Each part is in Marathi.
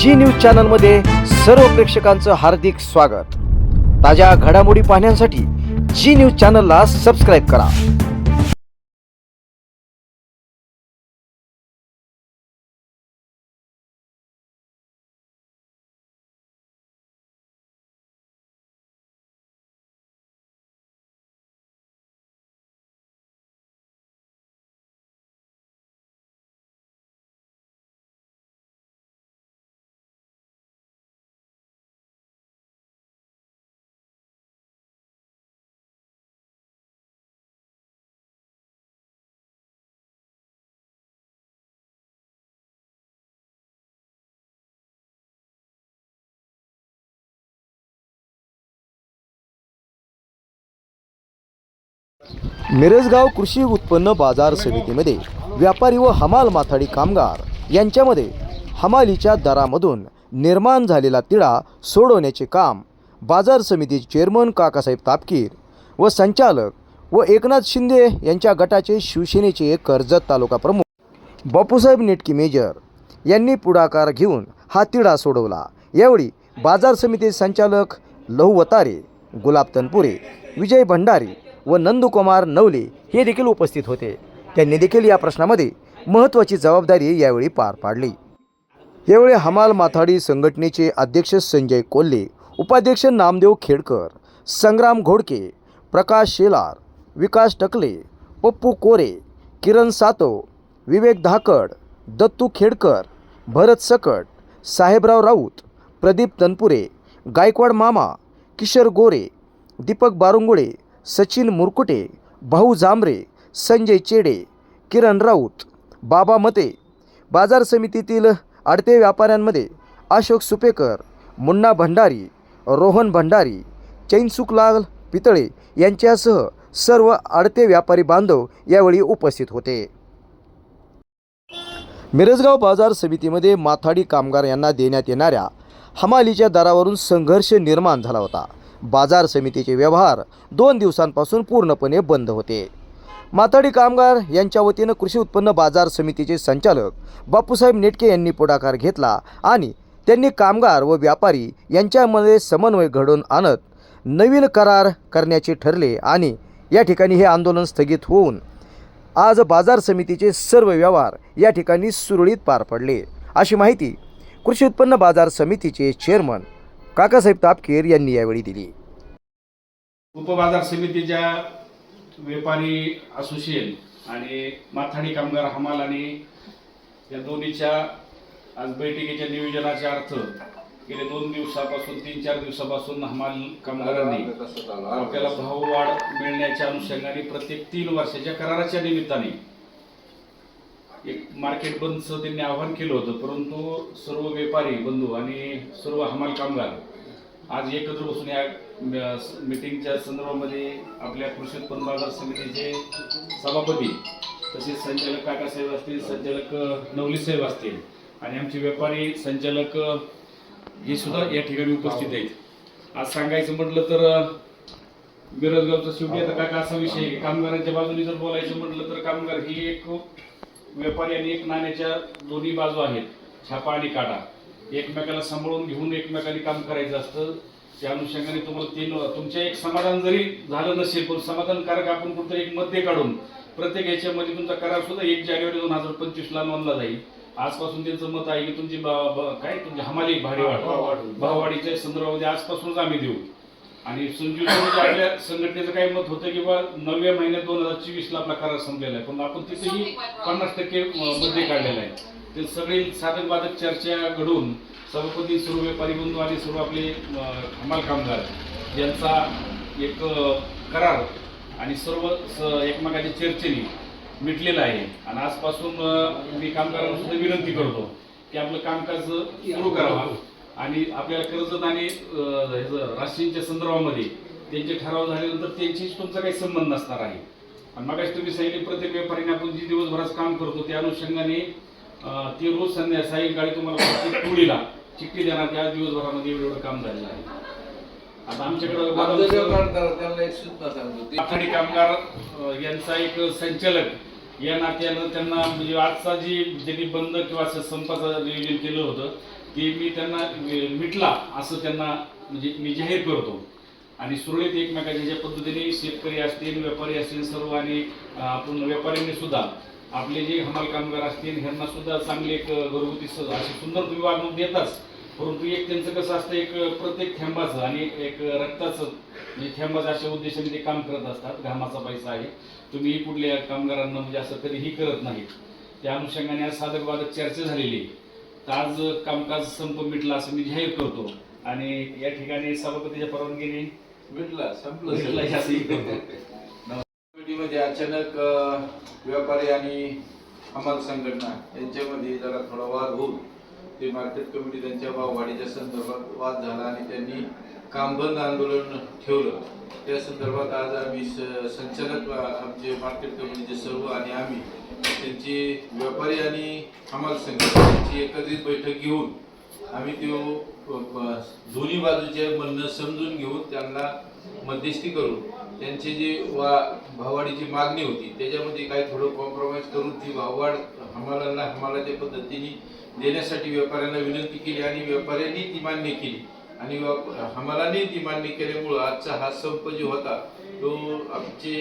जी न्यूज चॅनलमध्ये सर्व प्रेक्षकांचं हार्दिक स्वागत. ताज्या घडामोडी पाहण्यासाठी जी न्यूज चॅनलला सबस्क्राईब करा. मिरजगाव कृषी उत्पन्न बाजार समितीमध्ये व्यापारी व हमाल माथाडी कामगार यांच्यामध्ये हमालीच्या दरामधून निर्माण झालेला तिढा सोडवण्याचे काम बाजार समितीचे चेअरमन काकासाहेब तापकीर व संचालक व एकनाथ शिंदे यांच्या गटाचे शिवसेनेचे कर्जत तालुका प्रमुख बापूसाहेब नेटकी मेजर यांनी पुढाकार घेऊन हा तिढा सोडवला. यावेळी बाजार समिती संचालक लहू वतारे गुलाब तनपुरे विजय भंडारी व नंदुकुमार नवले हे देखील उपस्थित होते. त्यांनी देखील या प्रश्नामध्ये महत्त्वाची जबाबदारी यावेळी पार पाडली. यावेळी हमाल माथाडी संघटनेचे अध्यक्ष संजय कोल्हे उपाध्यक्ष नामदेव खेडकर संग्राम घोडके प्रकाश शेलार विकास टकले पप्पू कोरे किरण सातव विवेक धाकड दत्तू खेडकर भरत सकट साहेबराव राऊत प्रदीप तनपुरे गायकवाड मामा किशोर गोरे दीपक बारुंगुळे सचिन मुरकुटे भाऊ जांभरे संजय चेडे किरण राऊत बाबा मते बाजार समितीतील आडते व्यापाऱ्यांमध्ये अशोक सुपेकर मुन्ना भंडारी रोहन भंडारी चैनसुखलाल पितळे यांच्यासह सर्व आडते व्यापारी बांधव यावेळी उपस्थित होते. मिरजगाव बाजार समितीमध्ये माथाडी कामगार यांना देण्यात येणाऱ्या हमालीच्या दरावरून संघर्ष निर्माण झाला होता. बाजार समितीचे व्यवहार दोन दिवसांपासून पूर्णपणे बंद होते. माथाडी कामगार यांच्या वतीनं कृषी उत्पन्न बाजार समितीचे संचालक बापूसाहेब नेटके यांनी पुढाकार घेतला आणि त्यांनी कामगार व व्यापारी यांच्यामध्ये समन्वय घडवून आणत नवीन करार करण्याचे ठरले आणि या ठिकाणी हे आंदोलन स्थगित होऊन आज बाजार समितीचे सर्व व्यवहार या ठिकाणी सुरळीत पार पडले. अशी माहिती कृषी उत्पन्न बाजार समितीचे चेअरमन काकासाहेब तापकीर यांनी यावेळी दिली. उपबाजार समितीच्या व्यापारी असोसिएशन आणि माथाडी कामगार हमाल आणि या दोन्हीच्या आज बैठकीच्या नियोजनाच्या अर्थ गेले दोन दिवसापासून तीन चार दिवसापासून हमाल कामगारांनी आपल्याला भाववाढ मिळण्याच्या अनुषंगाने प्रत्येक तीन वर्षाच्या कराराच्या निमित्ताने एक मार्केट बंदचं त्यांनी आवाहन केलं होतं. परंतु सर्व व्यापारी बंधू आणि सर्व हमाल कामगार आज एकत्र बसून या मिटिंगच्या संदर्भामध्ये आपल्या कृषी उत्पन्न बाजार समितीचे सभापती तसेच संचालक काकासाहेब असतील संचालक नवली साहेब असतील आणि आमचे व्यापारी संचालक हे सुद्धा या ठिकाणी उपस्थित आहेत. आज सांगायचं म्हटलं तर बेरोजगारचा शेवटी आता काका असा विषय कामगारांच्या बाजूने जर बोलायचं म्हटलं तर कामगार ही एक व्यापारी आणि एक नाण्याच्या दोन्ही बाजू आहेत छापा आणि काटा. एकमेकाला सांभाळून घेऊन एकमेकाने काम करायचं असतं. त्या अनुषंगाने तुम्हाला तीन तुमच्या एक समाधान जरी झालं नसेल पण समाधानकारक आपण कुठतरी एक मध्य काढून प्रत्येक याच्यामध्ये तुमचा करार सुद्धा एक जानेवारी दोन हजार पंचवीसला नोंदला जाईल. आजपासून त्यांचं मत आहे की तुमची काय? तुमची हमाली भाडेवाढ भाववाढीच्या संदर्भामध्ये आजपासूनच आम्ही देऊ. आणि संजू म्हणजे आपल्या संघटनेचं काही मत होतं की बा नवव्या महिन्यात दोन हजार चोवीसला आपला करार संपलेला आहे. पण आपण तिथेही पन्नास टक्के मध्ये काढलेला आहे. ते सगळे साधक बाधक चर्चा घडून सभापती सर्व व्यापारी बंधू आणि सर्व आपले हमाल कामगार. यांचा एक करार आणि सर्व स- एकमेकाच्या चर्चेने मिटलेला आहे. आणि आजपासून मी कामगारांना सुद्धा विनंती करतो की आपलं कामकाज सुरू करावं. आणि आपल्याला कर्जत आणि ह्याचं राशींच्या संदर्भामध्ये त्यांचे ठराव झाल्यानंतर त्यांच्याशी तुमचा काही संबंध नसणार आहे. आणि मगाशी तुम्ही सांगितले प्रत्येक व्यापारीने आपण जी दिवसभरात काम करतो त्या अनुषंगाने ते रोज संध्या सायंकाळी तुम्हाला टोळीला चिठ्ठी देणार की आज दिवसभरामध्ये एवढं काम झालेलं आहे. आता आमच्याकडे आखाडी कामगार यांचा एक संचालक या नात्यानं त्यांना म्हणजे आजचा जी ज्यांनी बंद किंवा संपाचं नियोजन केलं होतं ते मी त्यांना मिटला असं त्यांना म्हणजे मी जाहीर करतो. आणि सुरळीत एकमेकाच्या ज्या पद्धतीने शेतकरी असतील व्यापारी असतील सर्व आणि आपण व्यापाऱ्यांनी सुद्धा आपले जे हमाल कामगार असतील ह्यांना सुद्धा चांगले एक घरगुती अशी सुंदर तुम्ही वागणूक देताच परंतु एक त्यांचं कसं असतं एक प्रत्येक थेंबाचं आणि एक रक्ताचं म्हणजे थेंबाचं अशा उद्देशाने ते काम करत असतात. घामाचा पैसा आहे. तुम्ही कुठल्या कामगारांना म्हणजे असं कधीही करत नाहीत. त्या अनुषंगाने आज साधक बाधक चर्चा झालेली तर आज कामकाज संप मिटला असं मी जाहीर करतो. आणि या ठिकाणी सभापतीच्या परवानगीने मिटला संपलं. असंही करतो. म्हणजे अचानक व्यापारी आणि हमाल संघटना यांच्यामध्ये जरा थोडा वाद होऊन ते मार्केट कमिटी त्यांच्या भाववाढीच्या संदर्भात वाद झाला आणि त्यांनी काम बंद आंदोलन ठेवलं. त्या संदर्भात आज आम्ही स- संचालक आमचे मार्केट कमिटीचे सर्व आणि आम्ही त्यांची व्यापारी आणि हमाल संघटनाची एकत्रित बैठक घेऊन आम्ही तो दोन्ही बाजूचे म्हणणं समजून घेऊन त्यांना मध्यस्थी करून त्यांची जी वा भाववाढीची मागणी होती त्याच्यामध्ये काही थोडं कॉम्प्रोमाइज करून ती भाववाढ हमालांना हमालाच्या पद्धतीने देण्यासाठी व्यापाऱ्यांना विनंती केली आणि व्यापाऱ्यांनी ती मान्य केली. आणि व्याप- हमालांनी ती मान्य केल्यामुळं आजचा हा संप जो होता तो आमचे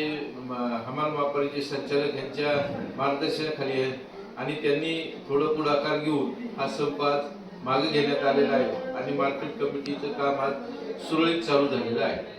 हमाल व्यापारीचे संचालक यांच्या मार्गदर्शनाखाली आहेत आणि त्यांनी थोडं पुढाकार घेऊन हा संप आज मागे घेण्यात आलेला आहे. आणि मार्केट कमिटीचं काम आज सुरळीत चालू झालेलं आहे.